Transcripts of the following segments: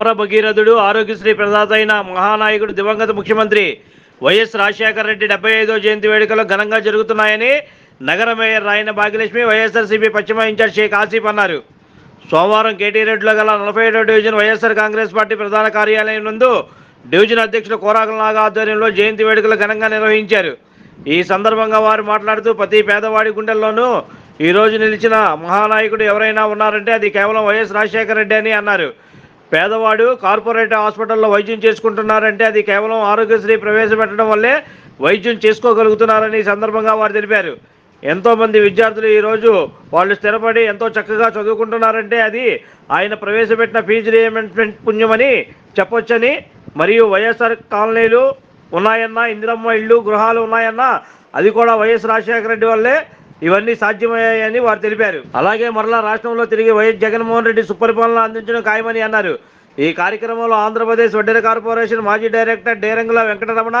అమర భగీరథుడు ఆరోగ్యశ్రీ ప్రదాత అయిన మహానాయకుడు దివంగత ముఖ్యమంత్రి వైఎస్ రాజశేఖర రెడ్డి డెబ్బై ఐదో జయంతి వేడుకలు ఘనంగా జరుగుతున్నాయని నగర మేయర్ రాయన భాగ్యలక్ష్మి వైఎస్ఆర్సీపీ పశ్చిమ ఇన్ఛార్జ్ షేక్ ఆసిఫ్ అన్నారు. సోమవారం కేటీ రెడ్డిలో గల నలభై ఏడో డివిజన్ వైఎస్ఆర్ కాంగ్రెస్ పార్టీ ప్రధాన కార్యాలయం నందు డివిజన్ అధ్యక్షుడు కోరాకుల నాగ ఆధ్వర్యంలో జయంతి వేడుకలు ఘనంగా నిర్వహించారు. ఈ సందర్భంగా వారు మాట్లాడుతూ ప్రతి పేదవాడి గుండెల్లోనూ ఈ రోజు నిలిచిన మహానాయకుడు ఎవరైనా ఉన్నారంటే అది కేవలం వైఎస్ రాజశేఖర రెడ్డి అని అన్నారు. పేదవాడు కార్పొరేట్ హాస్పిటల్లో వైద్యం చేసుకుంటున్నారంటే అది కేవలం ఆరోగ్యశ్రీ ప్రవేశపెట్టడం వల్లే వైద్యం చేసుకోగలుగుతున్నారని ఈ సందర్భంగా వారు తెలిపారు. ఎంతోమంది విద్యార్థులు ఈరోజు వాళ్ళు స్థిరపడి ఎంతో చక్కగా చదువుకుంటున్నారంటే అది ఆయన ప్రవేశపెట్టిన ఫీజు రియంబర్స్మెంట్ పుణ్యమని చెప్పొచ్చని మరియు వైఎస్ఆర్ కాలనీలు ఉన్నాయన్నా ఇందిరమ్మ ఇళ్ళు గృహాలు ఉన్నాయన్నా అది కూడా వైఎస్ రాజశేఖర రెడ్డి వల్లే ఇవన్నీ సాధ్యమయ్యాయని వారు తెలిపారు. అలాగే మరలా రాష్ట్రంలో తిరిగి వైఎస్ జగన్మోహన్ రెడ్డి సుపరిపాలన అందించడం ఖాయమని అన్నారు. ఈ కార్యక్రమంలో ఆంధ్రప్రదేశ్ వడ్డెర కార్పొరేషన్ మాజీ డైరెక్టర్ డేరంగుల వెంకటరమణ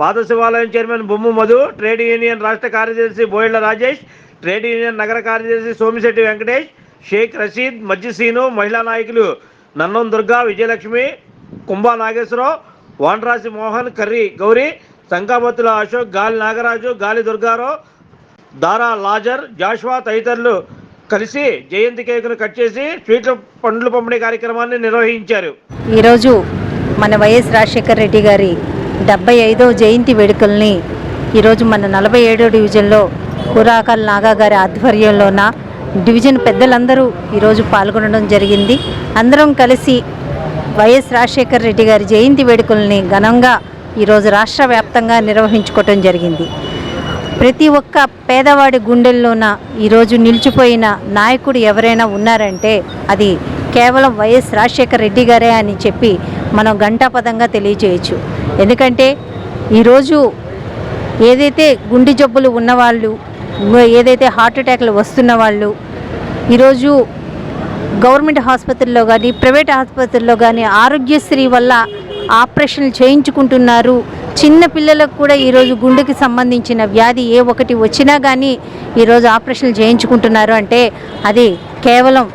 పాత శివాలయం chairman Bommu Madhu trade union రాష్ట్ర కార్యదర్శి బోయిళ్ళ రాజేష్ ట్రేడ్ యూనియన్ నగర కార్యదర్శి సోమిశెట్టి వెంకటేష్ షేక్ రషీద్ మజ్జిసీను మహిళా నాయకులు నన్నం దుర్గా విజయలక్ష్మి కుంభా నాగేశ్వరరావు వాండ్రాసి మోహన్ కర్రీ గౌరీ సంకాబత్తుల అశోక్ గాలి నాగరాజు గాలి దుర్గారావు దారా లాజర్ జాషువా తదితరులు కలిసి జయంతి కేకును కట్ చేసి స్వీట్ల పండ్లు పంపిణీ కార్యక్రమాన్ని నిర్వహించారు. ఈరోజు మన వైఎస్ రాజశేఖర్ రెడ్డి గారి డెబ్బై ఐదో జయంతి వేడుకల్ని ఈరోజు మన నలభై ఏడో డివిజన్లో కురాకల్ నాగా గారి ఆధ్వర్యంలోన డివిజన్ పెద్దలందరూ ఈరోజు పాల్గొనడం జరిగింది. అందరం కలిసి వైఎస్ రాజశేఖర్ రెడ్డి గారి జయంతి వేడుకల్ని ఘనంగా ఈరోజు రాష్ట్ర వ్యాప్తంగా నిర్వహించుకోవటం జరిగింది. ప్రతి ఒక్క పేదవాడి గుండెల్లోన ఈరోజు నిలిచిపోయిన నాయకుడు ఎవరైనా ఉన్నారంటే అది కేవలం వైఎస్ రాజశేఖర రెడ్డి గారే అని చెప్పి మనం గంటాపదంగా తెలియచేయచ్చు ఎందుకంటే ఈరోజు ఏదైతే గుండె జబ్బులు ఉన్నవాళ్ళు ఏదైతే హార్ట్ అటాక్లు వస్తున్న వాళ్ళు ఈరోజు గవర్నమెంట్ ఆసుపత్రుల్లో కానీ ప్రైవేట్ ఆసుపత్రుల్లో కానీ ఆరోగ్యశ్రీ వల్ల ఆపరేషన్లు చేయించుకుంటున్నారు. చిన్న పిల్లలకు కూడా ఈరోజు గుండెకి సంబంధించిన వ్యాధి ఏ ఒకటి వచ్చినా కానీ ఈరోజు ఆపరేషన్లు చేయించుకుంటున్నారు అంటే అది కేవలం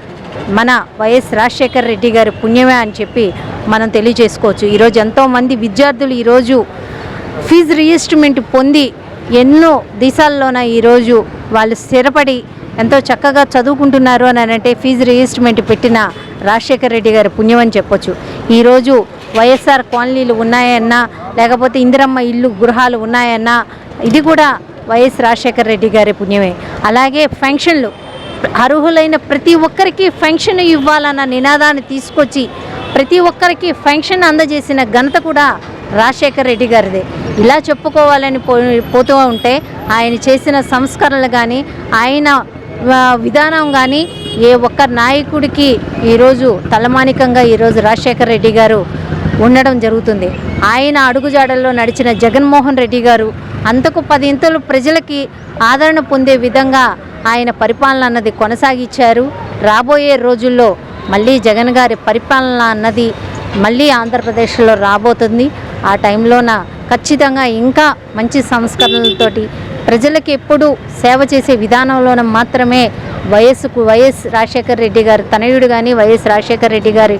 మన వైఎస్ రాజశేఖర్ రెడ్డి గారి పుణ్యమే అని చెప్పి మనం తెలియజేసుకోవచ్చు. ఈరోజు ఎంతోమంది విద్యార్థులు ఈరోజు ఫీజు రిజిస్ట్మెంట్ పొంది ఎన్నో దేశాల్లోన ఈరోజు వాళ్ళు స్థిరపడి ఎంతో చక్కగా చదువుకుంటున్నారు అని అంటే ఫీజు రిజిస్ట్మెంట్ పెట్టిన రాజశేఖర రెడ్డి గారి పుణ్యం అని చెప్పొచ్చు. ఈరోజు వైఎస్ఆర్ కాలనీలు ఉన్నాయన్నా లేకపోతే ఇందిరమ్మ ఇల్లు గృహాలు ఉన్నాయన్నా ఇది కూడా వైఎస్ రాజశేఖర రెడ్డి గారి పుణ్యమే. అలాగే ఫంక్షన్లు అర్హులైన ప్రతి ఒక్కరికి ఫంక్షన్ ఇవ్వాలన్న నినాదాన్ని తీసుకొచ్చి ప్రతి ఒక్కరికి ఫంక్షన్ అందజేసిన ఘనత కూడా రాజశేఖర్ రెడ్డి గారిదే. ఇలా చెప్పుకోవాలని పో పోతూ ఉంటే ఆయన చేసిన సంస్కరణలు కానీ ఆయన విధానం కానీ ఏ ఒక్క నాయకుడికి ఈరోజు తలమానికంగా ఈరోజు రాజశేఖర్ రెడ్డి గారు ఉండడం జరుగుతుంది. ఆయన అడుగుజాడల్లో నడిచిన జగన్మోహన్ రెడ్డి గారు అంతకు పదింతలు ప్రజలకి ఆదరణ పొందే విధంగా ఆయన పరిపాలన అన్నది కొనసాగించారు. రాబోయే రోజుల్లో మళ్ళీ జగన్ గారి పరిపాలన అన్నది మళ్ళీ ఆంధ్రప్రదేశ్లో రాబోతుంది. ఆ టైంలోన ఖచ్చితంగా ఇంకా మంచి సంస్కరణలతోటి ప్రజలకు ఎప్పుడూ సేవ చేసే విధానంలోన మాత్రమే వయస్సుకు వైఎస్ రాజశేఖర్ రెడ్డి గారు తనయుడు కానీ వైఎస్ రాజశేఖర్ రెడ్డి గారి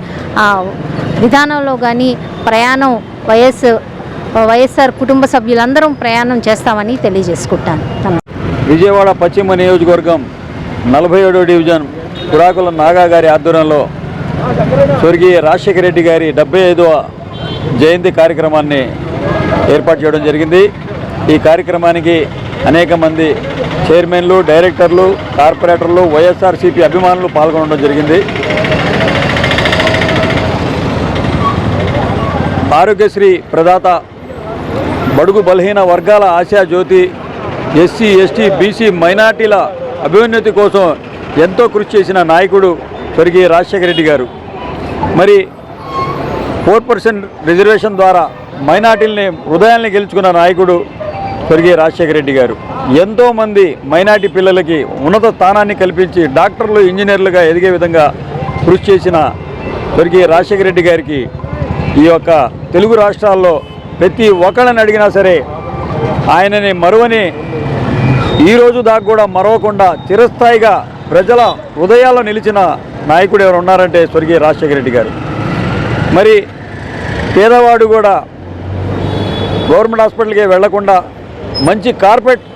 విధానంలో కానీ ప్రయాణం వైఎస్ వైఎస్ఆర్ కుటుంబ సభ్యులందరం ప్రయాణం చేస్తామని తెలియజేసుకుంటాను. విజయవాడ పశ్చిమ నియోజకవర్గం నలభై ఏడో డివిజన్ కురాకుల నాగా గారి ఆధ్వర్యంలో స్వర్గీయ రాజశేఖర రెడ్డి గారి డెబ్బై ఐదవ జయంతి కార్యక్రమాన్ని ఏర్పాటు చేయడం జరిగింది. ఈ కార్యక్రమానికి అనేక మంది చైర్మన్లు డైరెక్టర్లు కార్పొరేటర్లు వైఎస్ఆర్సీపీ అభిమానులు పాల్గొనడం జరిగింది. ఆరోగ్యశ్రీ ప్రదాత బడుగు బలహీన వర్గాల ఆశాజ్యోతి ఎస్సీ ఎస్టీ బీసీ మైనార్టీల అభ్యున్నతి కోసం ఎంతో కృషి చేసిన నాయకుడు స్వర్గీయ రాజశేఖర రెడ్డి గారు. మరి ఫోర్ పర్సెంట్ రిజర్వేషన్ ద్వారా మైనార్టీలని హృదయాల్ని గెలుచుకున్న నాయకుడు స్వర్గీయ రాజశేఖర రెడ్డి గారు. ఎంతోమంది మైనార్టీ పిల్లలకి ఉన్నత స్థానాన్ని కల్పించి డాక్టర్లు ఇంజనీర్లుగా ఎదిగే విధంగా కృషి చేసిన స్వర్గీయ రాజశేఖర రెడ్డి గారికి ఈ యొక్క తెలుగు రాష్ట్రాల్లో ప్రతి ఒక్కళ్ళని అడిగినా సరే ఆయనని మరువని ఈ రోజు దాకా కూడా మరవకుండా చిరస్థాయిగా ప్రజల హృదయాల్లో నిలిచిన నాయకుడు ఎవరు ఉన్నారంటే స్వర్గీయ రాజశేఖర రెడ్డి గారు. మరి పేదవాడు కూడా గవర్నమెంట్ హాస్పిటల్కి వెళ్ళకుండా మంచి కార్పొరేట్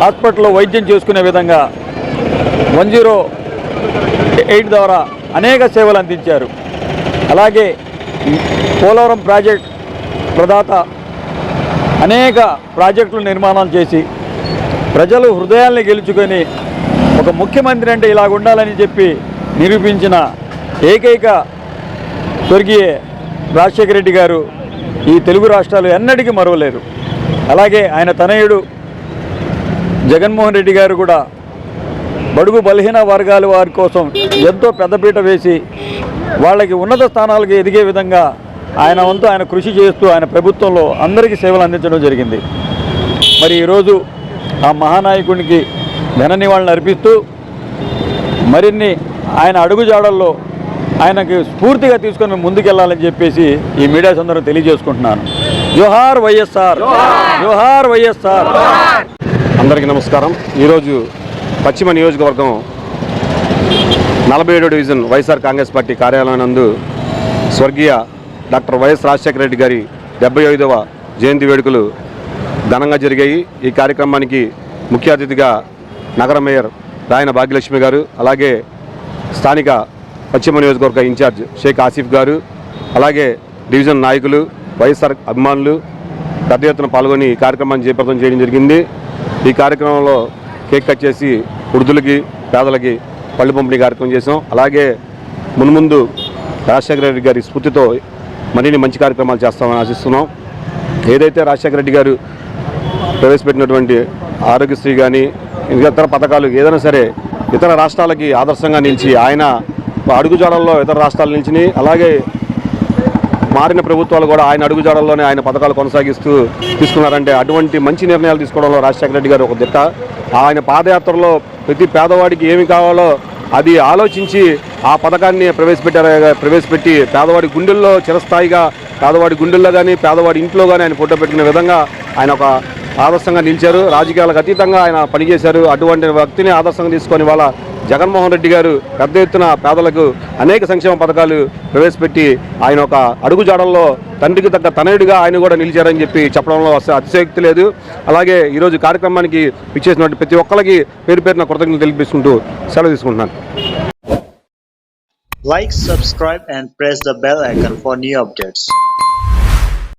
హాస్పిటల్లో వైద్యం చేసుకునే విధంగా వన్ జీరో ఎయిట్ ద్వారా అనేక సేవలు అందించారు. అలాగే పోలవరం ప్రాజెక్ట్ ప్రదాత అనేక ప్రాజెక్టులు నిర్మాణం చేసి ప్రజలు హృదయాల్ని గెలుచుకొని ఒక ముఖ్యమంత్రి అంటే ఇలాగ ఉండాలని చెప్పి నిరూపించిన ఏకైక స్వర్గీయ రాజశేఖర రెడ్డి గారు ఈ తెలుగు రాష్ట్రాలు ఎన్నటికీ మరవలేరు. అలాగే ఆయన తనయుడు జగన్మోహన్ రెడ్డి గారు కూడా బడుగు బలహీన వర్గాల వారి కోసం ఎంతో పెద్దపీట వేసి వాళ్ళకి ఉన్నత స్థానాలకు ఎదిగే విధంగా ఆయన వంతు ఆయన కృషి చేస్తూ ఆయన ప్రభుత్వంలో అందరికీ సేవలు అందించడం జరిగింది. మరి ఈరోజు ఆ మహానాయకునికి ఘన నివాళులు అర్పిస్తూ మరిన్ని ఆయన అడుగుజాడల్లో ఆయనకి స్ఫూర్తిగా తీసుకొని మేము ముందుకెళ్ళాలని చెప్పేసి ఈ మీడియా సందర్భం తెలియజేసుకుంటున్నాను. జోహార్ వైఎస్ఆర్ జోహార్ వైఎస్ఆర్. అందరికీ నమస్కారం. ఈరోజు పశ్చిమ నియోజకవర్గం నలభై ఏడో డివిజన్ వైఎస్ఆర్ కాంగ్రెస్ పార్టీ కార్యాలయం నందు స్వర్గీయ డాక్టర్ వైఎస్ రాజశేఖర రెడ్డి గారి డెబ్బై ఐదవ జయంతి వేడుకలు ఘనంగా జరిగాయి. ఈ కార్యక్రమానికి ముఖ్య అతిథిగా నగర మేయర్ రాయన భాగ్యలక్ష్మి గారు అలాగే స్థానిక పశ్చిమ నియోజకవర్గ ఇన్ఛార్జ్ షేక్ ఆసిఫ్ గారు అలాగే డివిజన్ నాయకులు వైఎస్ఆర్ అభిమానులు పెద్ద ఎత్తున పాల్గొని ఈ కార్యక్రమాన్ని జయప్రదం చేయడం జరిగింది. ఈ కార్యక్రమంలో కేక్ కట్ చేసి వృద్ధులకి పేదలకి పళ్ళు పంపిణీ కార్యక్రమం చేసాం అలాగే మున్ముందు రాజశేఖర రెడ్డి గారి స్ఫూర్తితో మరిన్ని మంచి కార్యక్రమాలు చేస్తామని ఆశిస్తున్నాం. ఏదైతే రాజశేఖర రెడ్డి గారు ప్రవేశపెట్టినటువంటి ఆరోగ్యశ్రీ కానీ ఇతర పథకాలు ఏదైనా సరే ఇతర రాష్ట్రాలకి ఆదర్శంగా నిలిచి ఆయన అడుగుజాడల్లో ఇతర రాష్ట్రాలు నుంచి అలాగే మారిన ప్రభుత్వాలు కూడా ఆయన అడుగుజాడల్లోనే ఆయన పథకాలు కొనసాగిస్తూ తీసుకున్నారంటే అటువంటి మంచి నిర్ణయాలు తీసుకోవడంలో రాజశేఖర రెడ్డి గారు ఒక దిట్ట. ఆయన పాదయాత్రలో ప్రతి పేదవాడికి ఏమి కావాలో అది ఆలోచించి ఆ పథకాన్ని ప్రవేశపెట్టారు ప్రవేశపెట్టి పేదవాడి గుండెల్లో చిరస్థాయిగా పేదవాడి గుండెల్లో కానీ పేదవాడి ఇంట్లో కానీ ఆయన ఫోటో పెట్టుకునే విధంగా ఆయన ఒక ఆదర్శంగా నిలిచారు. రాజకీయాలకు అతీతంగా ఆయన పనిచేశారు. అటువంటి వ్యక్తిని ఆదర్శంగా తీసుకొని వాళ్ళ జగన్మోహన్ రెడ్డి గారు పెద్ద ఎత్తున పేదలకు అనేక సంక్షేమ పథకాలు ప్రవేశపెట్టి ఆయన ఒక అడుగుజాడల్లో తండ్రికి తగ్గ తనయుడిగా ఆయన కూడా నిలిచారని చెప్పి చెప్పడంలో అసలు అతిశయోక్తి లేదు అలాగే ఈరోజు కార్యక్రమానికి ఇచ్చేసినటువంటి ప్రతి ఒక్కరికి పేరు పేరున కృతజ్ఞతలు తెలిపిస్తుంటూ సెలవు తీసుకుంటున్నాను like subscribe and press the bell icon for new updates.